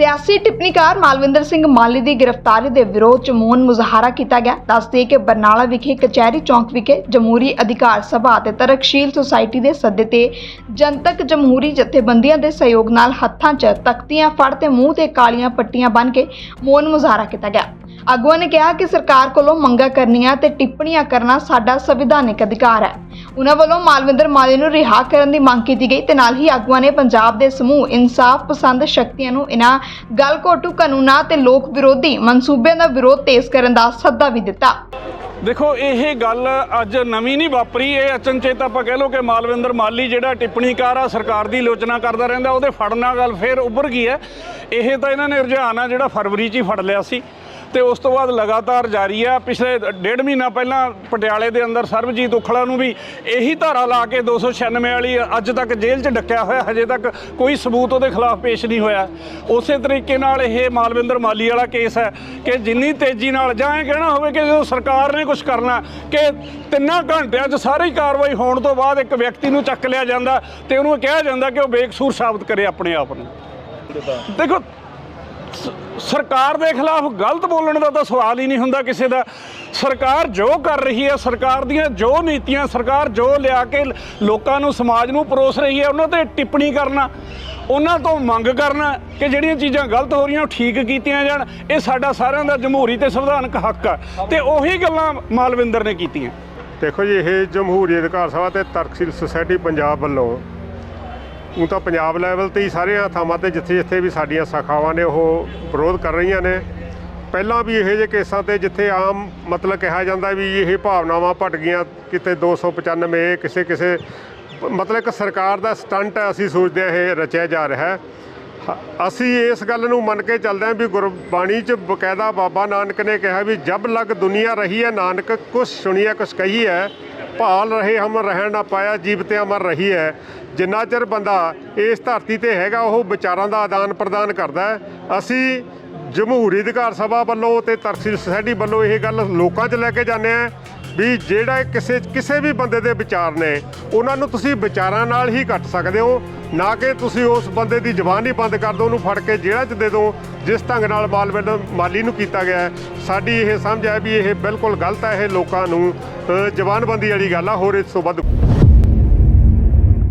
ਸਿਆਸੀ ਟਿੱਪਣੀਕਾਰ ਮਾਲਵਿੰਦਰ ਸਿੰਘ ਮਾਲੀ ਦੀ ਗ੍ਰਿਫਤਾਰੀ ਦੇ ਵਿਰੋਧ ਚ ਮੌਨ ਮੁਜ਼ਾਹਰਾ ਕੀਤਾ ਗਿਆ। ਦੱਸਦੇ ਕਿ ਬਰਨਾਲਾ ਵਿਖੇ ਕਚਹਿਰੀ ਚੌਂਕ ਵਿਖੇ ਜਮਹੂਰੀ ਅਧਿਕਾਰ ਸਭਾ ਅਤੇ ਤਰਕਸ਼ੀਲ ਸੁਸਾਇਟੀ ਦੇ ਸੱਦੇ ਤੇ ਜਨਤਕ ਜਮਹੂਰੀ ਜਥੇਬੰਦੀਆਂ ਦੇ ਸਹਿਯੋਗ ਨਾਲ ਹੱਥਾਂ 'ਚ ਤਖਤੀਆਂ ਫੜ ਤੇ ਮੂੰਹ ਤੇ ਕਾਲੀਆਂ ਪੱਟੀਆਂ ਬੰਨ੍ਹ ਕੇ ਮੌਨ ਮੁਜ਼ਾਹਰਾ ਕੀਤਾ ਗਿਆ। ਆਗੂਆਂ ਨੇ ਕਿਹਾ ਕਿ ਸਰਕਾਰ ਕੋਲੋਂ ਮੰਗਾਂ ਕਰਨੀਆਂ ਤੇ ਟਿੱਪਣੀਆਂ ਕਰਨਾ ਸਾਡਾ ਸੰਵਿਧਾਨਿਕ ਅਧਿਕਾਰ ਹੈ। ਉਹਨਾਂ ਵੱਲੋਂ ਮਾਲਵਿੰਦਰ ਮਾਲੀ ਨੂੰ ਰਿਹਾ ਕਰਨ ਦੀ ਮੰਗ ਕੀਤੀ ਗਈ ਤੇ ਨਾਲ ਹੀ ਆਗੂਆਂ ਨੇ ਪੰਜਾਬ ਦੇ ਸਮੂਹ ਇਨਸਾਫ ਪਸੰਦ ਸ਼ਕਤੀਆਂ ਨੂੰ ਇਨ੍ਹਾਂ ਗਲਘੋਟੂ ਕਾਨੂੰਨਾਂ ਤੇ ਲੋਕ ਵਿਰੋਧੀ ਮਨਸੂਬਿਆਂ ਦਾ ਵਿਰੋਧ ਤੇਜ਼ ਕਰਨ ਦਾ ਸੱਦਾ ਵੀ ਦਿੱਤਾ। ਦੇਖੋ, ਇਹ ਗੱਲ ਅੱਜ ਨਵੀਂ ਨਹੀਂ ਵਾਪਰੀ, ਇਹ ਅਚਨਚੇਤ ਆਪਾਂ ਕਹਿ ਲਓ ਕਿ ਮਾਲਵਿੰਦਰ ਮਾਲੀ ਜਿਹੜਾ ਟਿੱਪਣੀਕਾਰ ਆ, ਸਰਕਾਰ ਦੀ ਆਲੋਚਨਾ ਕਰਦਾ ਰਹਿੰਦਾ, ਉਹਦੇ ਫੜਨਾ ਗੱਲ ਫੇਰ ਉੱਭਰ ਗਈ ਹੈ। ਇਹ ਤਾਂ ਇਹਨਾਂ ਨੇ ਰੁਝਾਨ ਆ ਜਿਹੜਾ ਫਰਵਰੀ 'ਚ ਹੀ ਫੜ ਲਿਆ ਸੀ। ਤੇ ਉਸ ਤੋਂ ਬਾਅਦ ਲਗਾਤਾਰ ਜਾਰੀ ਆ। ਪਿਛਲੇ ਡੇਢ ਮਹੀਨਾ ਪਹਿਲਾਂ ਪਟਿਆਲੇ ਦੇ ਅੰਦਰ ਸਰਬਜੀਤ ਉਖਲਾ ਨੂੰ ਵੀ ਇਹੀ ਧਾਰਾ ਲਾ ਕੇ 296 ਵਾਲੀ ਅੱਜ ਤੱਕ ਜੇਲ੍ਹ 'ਚ ਡੱਕਿਆ ਹੋਇਆ। ਹਜੇ ਤੱਕ ਕੋਈ ਸਬੂਤ ਉਹਦੇ ਖਿਲਾਫ ਪੇਸ਼ ਨਹੀਂ ਹੋਇਆ। ਉਸੇ ਤਰੀਕੇ ਨਾਲ ਇਹ ਮਾਲਵਿੰਦਰ ਮਾਲੀ ਵਾਲਾ ਕੇਸ ਹੈ ਕਿ ਜਿੰਨੀ ਤੇਜ਼ੀ ਨਾਲ ਜਾਂ ਇਹ ਕਹਿਣਾ ਹੋਵੇ ਕਿ ਜਦੋਂ ਸਰਕਾਰ ਨੇ ਕੁਝ ਕਰਨਾ ਕਿ ਤਿੰਨਾਂ ਘੰਟਿਆਂ 'ਚ ਸਾਰੀ ਕਾਰਵਾਈ ਹੋਣ ਤੋਂ ਬਾਅਦ ਇੱਕ ਵਿਅਕਤੀ ਨੂੰ ਚੱਕ ਲਿਆ ਜਾਂਦਾ ਤੇ ਉਹਨੂੰ ਕਿਹਾ ਜਾਂਦਾ ਕਿ ਉਹ ਬੇਕਸੂਰ ਸਾਬਤ ਕਰੇ ਆਪਣੇ ਆਪ ਨੂੰ। ਦੇਖੋ ਸਰਕਾਰ ਦੇ ਖਿਲਾਫ ਗਲਤ ਬੋਲਣ ਦਾ ਤਾਂ ਸਵਾਲ ਹੀ ਨਹੀਂ ਹੁੰਦਾ ਕਿਸੇ ਦਾ। ਸਰਕਾਰ ਜੋ ਕਰ ਰਹੀ ਹੈ, ਸਰਕਾਰ ਦੀਆਂ ਜੋ ਨੀਤੀਆਂ, ਸਰਕਾਰ ਜੋ ਲਿਆ ਕੇ ਲੋਕਾਂ ਨੂੰ, ਸਮਾਜ ਨੂੰ ਪਰੋਸ ਰਹੀ ਹੈ, ਉਹਨਾਂ ਤੇ ਟਿੱਪਣੀ ਕਰਨਾ, ਉਹਨਾਂ ਤੋਂ ਮੰਗ ਕਰਨਾ ਕਿ ਜਿਹੜੀਆਂ ਚੀਜ਼ਾਂ ਗਲਤ ਹੋ ਰਹੀਆਂ ਉਹ ਠੀਕ ਕੀਤੀਆਂ ਜਾਣ। ਇਹ ਸਾਡਾ ਸਾਰਿਆਂ ਦਾ ਜਮਹੂਰੀ ਤੇ ਸੰਵਿਧਾਨਕ ਹੱਕ ਆ। ਤੇ ਉਹੀ ਗੱਲਾਂ ਮਾਲਵਿੰਦਰ ਨੇ ਕੀਤੀਆਂ। ਦੇਖੋ ਜੀ, ਇਹ ਜਮਹੂਰੀ ਅਧਿਕਾਰ ਸਭਾ ਤੇ ਤਰਕਸ਼ੀਲ ਸੁਸਾਇਟੀ ਪੰਜਾਬ ਵੱਲੋਂ ਉਹ ਤਾਂ ਪੰਜਾਬ ਲੈਵਲ ਤੇ ਹੀ ਸਾਰੀਆਂ ਥਾਵਾਂ ਤੇ ਜਿੱਥੇ ਜਿੱਥੇ ਵੀ ਸਾਡੀਆਂ ਸ਼ਾਖਾਵਾਂ ਨੇ, ਉਹ ਵਿਰੋਧ ਕਰ ਰਹੀਆਂ ਨੇ। ਪਹਿਲਾਂ ਵੀ ਇਹੋ ਜਿਹੇ ਕੇਸਾਂ ਤੇ ਜਿੱਥੇ ਆਮ ਮਤਲਬ ਕਿਹਾ ਜਾਂਦਾ ਵੀ ਇਹ ਭਾਵਨਾਵਾਂ ਭਟ ਗਈਆਂ, ਕਿਤੇ 295 ਕਿਸੇ ਕਿਸੇ ਮਤਲਬ ਇੱਕ ਸਰਕਾਰ ਦਾ ਸਟੰਟ ਹੈ, ਅਸੀਂ ਸੋਚਦੇ ਹਾਂ ਇਹ ਰਚਿਆ ਜਾ ਰਿਹਾ ਹੈ। ਹ- ਅਸੀਂ ਇਸ ਗੱਲ ਨੂੰ ਮੰਨ ਕੇ ਚੱਲਦੇ ਹਾਂ ਵੀ ਗੁਰਬਾਣੀ 'ਚ ਬਕਾਇਦਾ ਬਾਬਾ ਨਾਨਕ ਨੇ ਕਿਹਾ ਵੀ ਜਬ ਲਗ ਦੁਨੀਆ ਰਹੀ ਹੈ ਨਾਨਕ, ਕੁਛ ਸੁਣੀਏ, ਕੁਛ ਕਹੀ ਹੈ ਭਾਲ ਰਹੇ ਹਮ ਰਹਿਣ ਨਾ ਪਾਇਆ, ਜੀਵ ਤੇ ਅਮਰ ਰਹੀ ਹੈ। ਜਿੰਨਾ ਚਿਰ ਬੰਦਾ ਇਸ ਧਰਤੀ ਤੇ ਹੈਗਾ, ਉਹ ਵਿਚਾਰਾਂ ਦਾ ਆਦਾਨ ਪ੍ਰਦਾਨ ਕਰਦਾ ਹੈ। ਅਸੀਂ ਜਮਹੂਰੀ ਅਧਿਕਾਰ ਸਭਾ ਵੱਲੋਂ ਤੇ ਤਰਸੀ ਸੁਸਾਇਟੀ ਵੱਲੋਂ ਇਹ ਗੱਲ ਲੋਕਾਂ 'ਚ ਲੈ ਕੇ ਜਾਂਦੇ ਆ ਵੀ ਜਿਹੜਾ ਕਿਸੇ ਕਿਸੇ ਵੀ ਬੰਦੇ ਦੇ ਵਿਚਾਰ ਨੇ ਉਹਨਾਂ ਨੂੰ ਤੁਸੀਂ ਵਿਚਾਰਾਂ ਨਾਲ ਹੀ ਕੱਟ ਸਕਦੇ ਹੋ। ਨਾ ਕਿ ਤੁਸੀਂ ਉਸ ਬੰਦੇ ਦੀ ਜਬਾਨ ਹੀ ਬੰਦ ਕਰ ਦਿਓ ਉਹਨੂੰ ਫੜ ਕੇ ਜੇਲ੍ਹ 'ਚ ਦੇ ਦਿਓ ਜਿਸ ਢੰਗ ਨਾਲ ਮਾਲਵਿੰਦਰ ਮਾਲੀ ਨੂੰ ਕੀਤਾ ਗਿਆ ਸਾਡੀ ਇਹ ਸਮਝ ਹੈ ਵੀ ਇਹ ਬਿਲਕੁਲ ਗਲਤ ਹੈ ਇਹ ਲੋਕਾਂ ਨੂੰ ਅ, ਵਾਲੀ ਗੱਲ ਆ ਹੋਰ ਇਸ ਤੋਂ ਵੱਧ